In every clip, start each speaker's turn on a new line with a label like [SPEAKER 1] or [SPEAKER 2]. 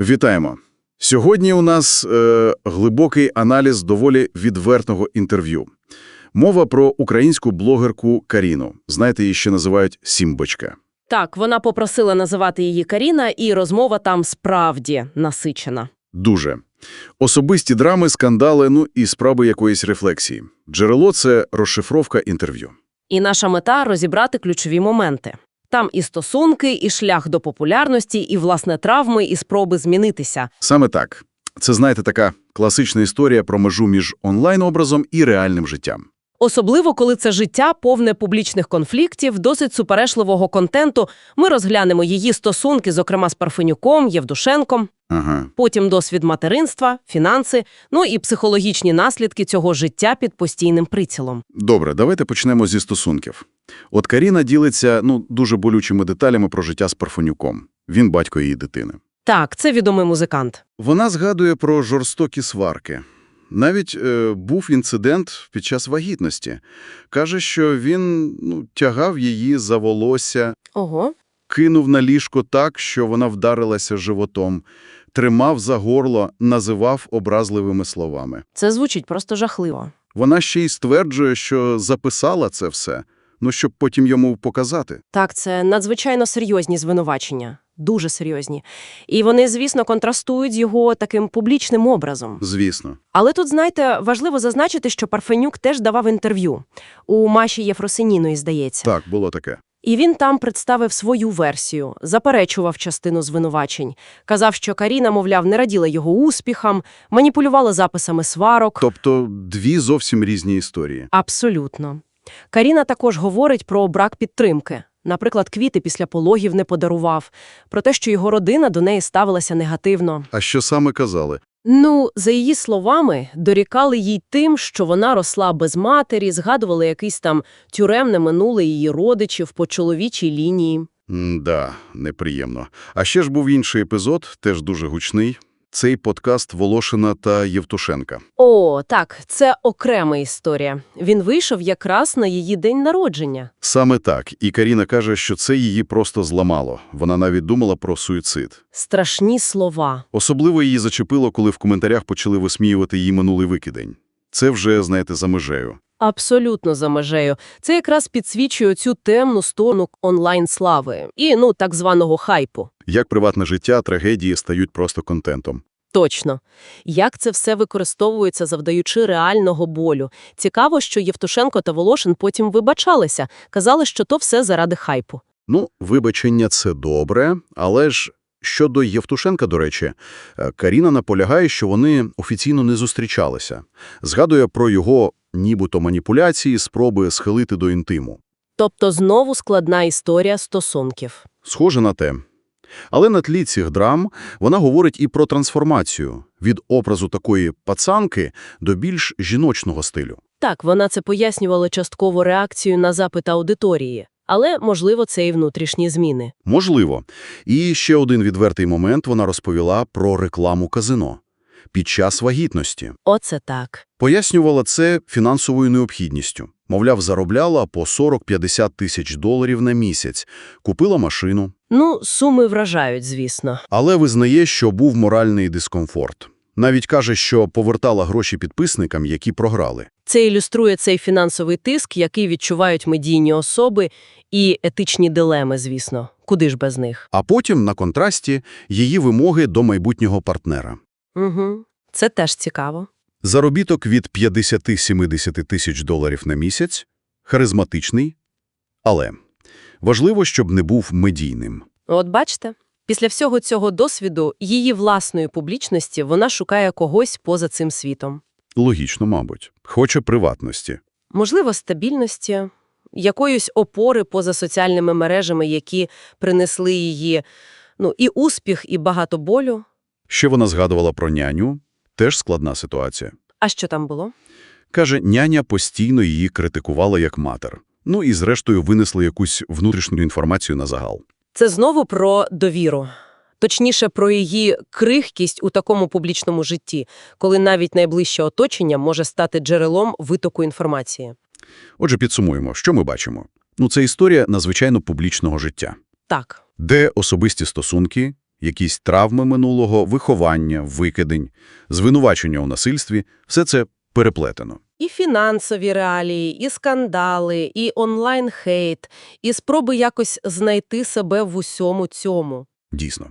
[SPEAKER 1] Вітаємо! Сьогодні у нас е, глибокий аналіз доволі відвертого інтерв'ю. Мова про українську блогерку Каріну. Знаєте, її ще називають Сімбочка.
[SPEAKER 2] Так, вона попросила називати її Каріна, і розмова там справді насичена.
[SPEAKER 1] Дуже. Особисті драми, скандали, ну і справи якоїсь рефлексії. Джерело – це розшифровка інтерв'ю.
[SPEAKER 2] І наша мета – розібрати ключові моменти. Там і стосунки, і шлях до популярності, і, власне, травми, і спроби змінитися.
[SPEAKER 1] Саме так. Це, знаєте, така класична історія про межу між онлайн-образом і реальним життям.
[SPEAKER 2] Особливо, коли це життя повне публічних конфліктів, досить суперечливого контенту, ми розглянемо її стосунки, зокрема з Парфенюком, Євдушенком,
[SPEAKER 1] Ага.
[SPEAKER 2] потім досвід материнства, фінанси, ну і психологічні наслідки цього життя під постійним прицілом.
[SPEAKER 1] Добре, давайте почнемо зі стосунків. От Каріна ділиться ну, дуже болючими деталями про життя з Парфонюком. Він батько її дитини.
[SPEAKER 2] Так, це відомий музикант.
[SPEAKER 1] Вона згадує про жорстокі сварки. Навіть е, був інцидент під час вагітності. Каже, що він ну, тягав її за волосся,
[SPEAKER 2] Ого.
[SPEAKER 1] кинув на ліжко так, що вона вдарилася животом, тримав за горло, називав образливими словами.
[SPEAKER 2] Це звучить просто жахливо.
[SPEAKER 1] Вона ще й стверджує, що записала це все, ну, щоб потім йому показати.
[SPEAKER 2] Так, це надзвичайно серйозні звинувачення. Дуже серйозні. І вони, звісно, контрастують з його таким публічним образом.
[SPEAKER 1] Звісно.
[SPEAKER 2] Але тут, знаєте, важливо зазначити, що Парфенюк теж давав інтерв'ю. У Маші Єфросиніної, здається.
[SPEAKER 1] Так, було таке.
[SPEAKER 2] І він там представив свою версію, заперечував частину звинувачень. Казав, що Каріна, мовляв, не раділа його успіхам, маніпулювала записами сварок.
[SPEAKER 1] Тобто дві зовсім різні історії.
[SPEAKER 2] Абсолютно. Каріна також говорить про брак підтримки. Наприклад, квіти після пологів не подарував, про те, що його родина до неї ставилася негативно.
[SPEAKER 1] А що саме казали?
[SPEAKER 2] Ну, за її словами, дорікали їй тим, що вона росла без матері, згадували якийсь там тюремне минуле її родичів по чоловічій лінії.
[SPEAKER 1] М-да, неприємно. А ще ж був інший епізод, теж дуже гучний. Цей подкаст Волошина та Євтушенка.
[SPEAKER 2] О, так, це окрема історія. Він вийшов якраз на її день народження.
[SPEAKER 1] Саме так. І Каріна каже, що це її просто зламало. Вона навіть думала про суїцид.
[SPEAKER 2] Страшні слова.
[SPEAKER 1] Особливо її зачепило, коли в коментарях почали висміювати її минулий викидень. Це вже, знаєте, за межею.
[SPEAKER 2] Абсолютно за межею. Це якраз підсвічує цю темну сторону онлайн-слави і, ну, так званого хайпу.
[SPEAKER 1] Як приватне життя, трагедії стають просто контентом.
[SPEAKER 2] Точно. Як це все використовується, завдаючи реального болю. Цікаво, що Євтушенко та Волошин потім вибачалися, казали, що то все заради хайпу.
[SPEAKER 1] Ну, вибачення – це добре, але ж щодо Євтушенка, до речі, е, Каріна наполягає, що вони офіційно не зустрічалися. Згадує про його нібито маніпуляції, спроби схилити до інтиму.
[SPEAKER 2] Тобто знову складна історія стосунків.
[SPEAKER 1] Схоже на те. Але на тлі цих драм вона говорить і про трансформацію від образу такої пацанки до більш жіночного стилю.
[SPEAKER 2] Так, вона це пояснювала частково реакцію на запит аудиторії. Але, можливо, це і внутрішні зміни.
[SPEAKER 1] Можливо. І ще один відвертий момент вона розповіла про рекламу казино під час вагітності.
[SPEAKER 2] Оце так.
[SPEAKER 1] Пояснювала це фінансовою необхідністю. Мовляв, заробляла по 40-50 тисяч доларів на місяць, купила машину,
[SPEAKER 2] Ну, суми вражають, звісно.
[SPEAKER 1] але визнає, що був моральний дискомфорт. Навіть каже, що повертала гроші підписникам, які програли.
[SPEAKER 2] Це ілюструє цей фінансовий тиск, який відчувають медійні особи і етичні дилеми, звісно. Куди ж без них?
[SPEAKER 1] А потім, на контрасті, її вимоги до майбутнього партнера.
[SPEAKER 2] Угу. Це теж цікаво.
[SPEAKER 1] Заробіток від 50-70 тисяч доларів на місяць, харизматичний, але важливо, щоб не був медійним.
[SPEAKER 2] От бачите, після всього цього досвіду, її власної публічності, вона шукає когось поза цим світом.
[SPEAKER 1] Логічно, мабуть. Хоче приватності.
[SPEAKER 2] Можливо, стабільності, якоїсь опори поза соціальними мережами, які принесли її ну, і успіх, і багато болю.
[SPEAKER 1] Ще вона згадувала про няню. Теж складна ситуація.
[SPEAKER 2] А що там було?
[SPEAKER 1] Каже, няня постійно її критикувала як матер. Ну і зрештою винесла якусь внутрішню інформацію на загал.
[SPEAKER 2] Це знову про довіру. Точніше, про її крихкість у такому публічному житті, коли навіть найближче оточення може стати джерелом витоку інформації.
[SPEAKER 1] Отже, підсумуємо, що ми бачимо. Ну, це історія надзвичайно публічного життя,
[SPEAKER 2] Так,
[SPEAKER 1] де особисті стосунки, якісь травми минулого, виховання, викидень, звинувачення у насильстві – все це переплетено.
[SPEAKER 2] І фінансові реалії, і скандали, і онлайн-хейт, і спроби якось знайти себе в усьому цьому.
[SPEAKER 1] Дійсно.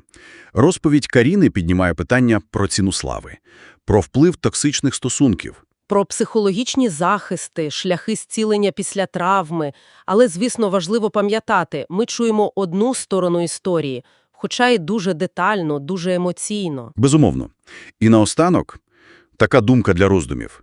[SPEAKER 1] Розповідь Каріни піднімає питання про ціну слави, про вплив токсичних стосунків.
[SPEAKER 2] Про психологічні захисти, шляхи зцілення після травми. Але, звісно, важливо пам'ятати, ми чуємо одну сторону історії, хоча й дуже детально, дуже емоційно.
[SPEAKER 1] Безумовно. І наостанок така думка для роздумів.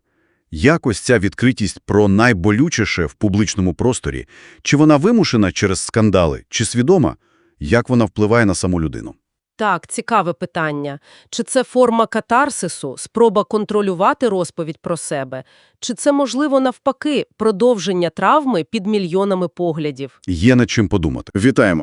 [SPEAKER 1] Якось ця відкритість про найболючіше в публічному просторі, чи вона вимушена через скандали, чи свідома, як вона впливає на саму людину?
[SPEAKER 2] Так, цікаве питання. Чи це форма катарсису, спроба контролювати розповідь про себе? Чи це, можливо, навпаки, продовження травми під мільйонами поглядів?
[SPEAKER 1] Є над чим подумати. Вітаємо.